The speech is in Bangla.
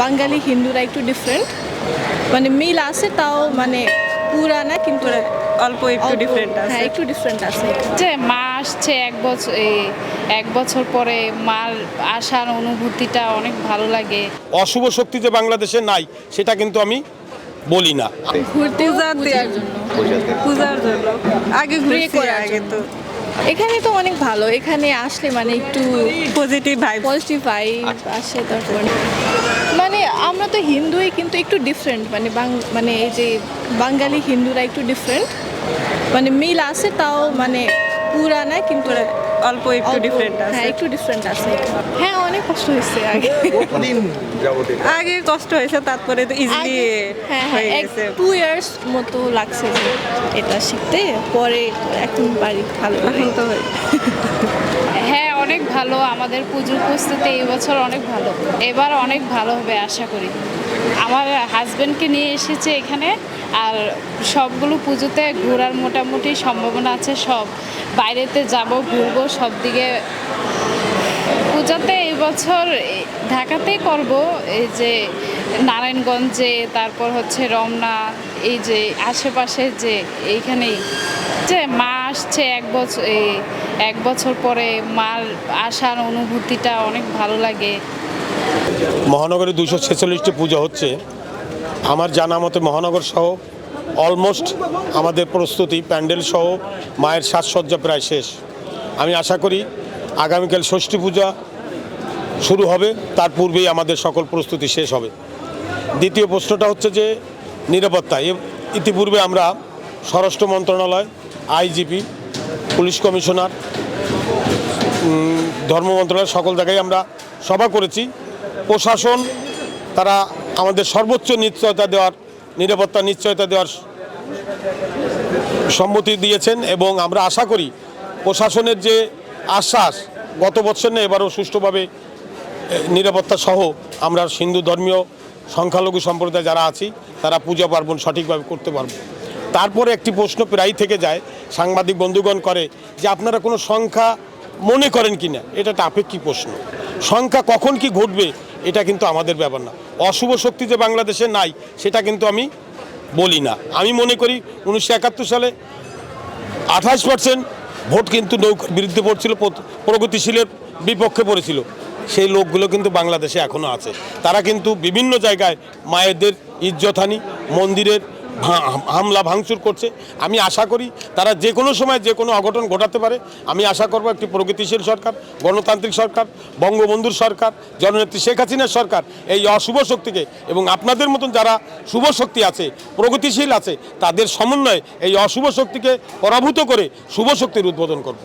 বাঙালি হিন্দুরা একটু ডিফারেন্ট মানে মিল আছে তাও মানে পুরা না কিন্তু অল্প একটু ডিফারেন্ট আছে হ্যাঁ একটু ডিফারেন্ট আছে। যে মা আসছে এক বছর এই এক বছর পরে মার আসার অনুভূতিটা অনেক ভালো লাগে। অশুভ শক্তি যে বাংলাদেশে নাই সেটা কিন্তু আমি বলি না। ঘুরতে পূজার জন্য। পূজার জন্য। আগে ঘুরে আগে তো। এখানে তো অনেক ভালো। এখানে আসলে মানে একটু পজিটিভ ভাইব পজিটিভ ভাইব আসে তারপর। মানে আমরা তো হিন্দুই কিন্তু একটু ডিফারেন্ট মানে বাং- মানে এই যে বাঙালি হিন্দুরা একটু ডিফারেন্ট মানে মিল আছে তাও মানে পুরা না কিন্তু অল্প একটু ডিফারেন্ট আছে। হ্যাঁ একটু ডিফারেন্ট আছে হ্যাঁ অনেক কষ্ট হয়েছে আগে। আগে কষ্ট হয়েছে তারপরে তো ইজিলি হ্যাঁ হ্যাঁ হয়ে গেছে। টু ইয়ার্স মতো লাগছে এটা শিখতে। পরে এখন পারি ভালো এখন তো হ্যাঁ অনেক ভালো। আমাদের পুজোর প্রস্তুতি এই বছর অনেক ভালো। এবার অনেক ভালো হবে আশা করি। আমার হাজব্যান্ডকে নিয়ে এসেছে এখানে, আর সবগুলো পুজোতে ঘোরার মোটামুটি সম্ভাবনা আছে সব। বাইরেতে যাব, ঘুরবো, সব দিকে। পূজাতে এই বছর ঢাকাতেই করব, এই যে নারায়ণগঞ্জে, তারপর হচ্ছে রমনা, এই যে আশেপাশে যে এইখানেই। যে মা আসছে এক বছর এক বছর পরে, মার আসার অনুভূতিটা অনেক ভালো লাগে। মহানগরে দুশো ছেচল্লিশটি পুজো হচ্ছে। আমার জানা মতে মহানগর সহ অলমোস্ট আমাদের প্রস্তুতি প্যান্ডেল সহ মায়ের সাজসজ্জা প্রায় শেষ। আমি আশা করি আগামীকাল ষষ্ঠী পূজা শুরু হবে, তার পূর্বেই আমাদের সকল প্রস্তুতি শেষ হবে। দ্বিতীয় প্রশ্নটা হচ্ছে যে নিরাপত্তা। ইতিপূর্বে আমরা স্বরাষ্ট্র মন্ত্রণালয়, আইজিপি, পুলিশ কমিশনার ধর্ম মন্ত্রণালয় সকল জায়গায় আমরা সভা করেছি। প্রশাসন, তারা আমাদের সর্বোচ্চ নিশ্চয়তা দেওয়ার, নিরাপত্তা নিশ্চয়তা দেওয়ার সম্মতি দিয়েছেন এবং আমরা আশা করি প্রশাসনের যে আশ্বাস গত বছর না এবারও সুষ্ঠুভাবে নিরাপত্তা সহ আমরা হিন্দু ধর্মীয় সংখ্যালঘু সম্প্রদায় যারা আছি, তারা পূজা পার্বণ সঠিকভাবে করতে পারব। তারপরে একটি প্রশ্ন প্রায় থেকে যায়, সাংবাদিক বন্ধুগণ করে যে আপনারা কোনো সংখ্যা মনে করেন কি না এটা একটা আপেক্ষিক প্রশ্ন। সংখ্যা কখন কি ঘটবে? এটা কিন্তু আমাদের ব্যাপার না। অশুভ শক্তি যে বাংলাদেশে নাই, সেটা কিন্তু আমি বলি না। আমি মনে করি উনিশশো একাত্তর সালে আঠাশ পার্সেন্ট ভোট কিন্তু নৌকার বিরুদ্ধে পড়ছিল প্রগতিশীলের বিপক্ষে পড়েছিল। সেই লোকগুলো কিন্তু বাংলাদেশে এখনও আছে। তারা কিন্তু বিভিন্ন জায়গায় মায়েদের ইজ্জতহানি মন্দিরের হামলা ভাঙচুর করছে। আমি আশা করি তারা যে কোনো সময় যে কোনো অঘটন ঘটাতে পারে। আমি আশা করব একটি প্রগতিশীল সরকার, গণতান্ত্রিক সরকার, বঙ্গবন্ধুর সরকার, জননেত্রী শেখ হাসিনার সরকার এই অশুভ শক্তিকে এবং আপনাদের মতন যারা শুভ শক্তি আছে, প্রগতিশীল আছে, তাদের সমন্বয়ে এই অশুভ শক্তিকে পরাভূত করে শুভ শক্তির উদ্বোধন করব।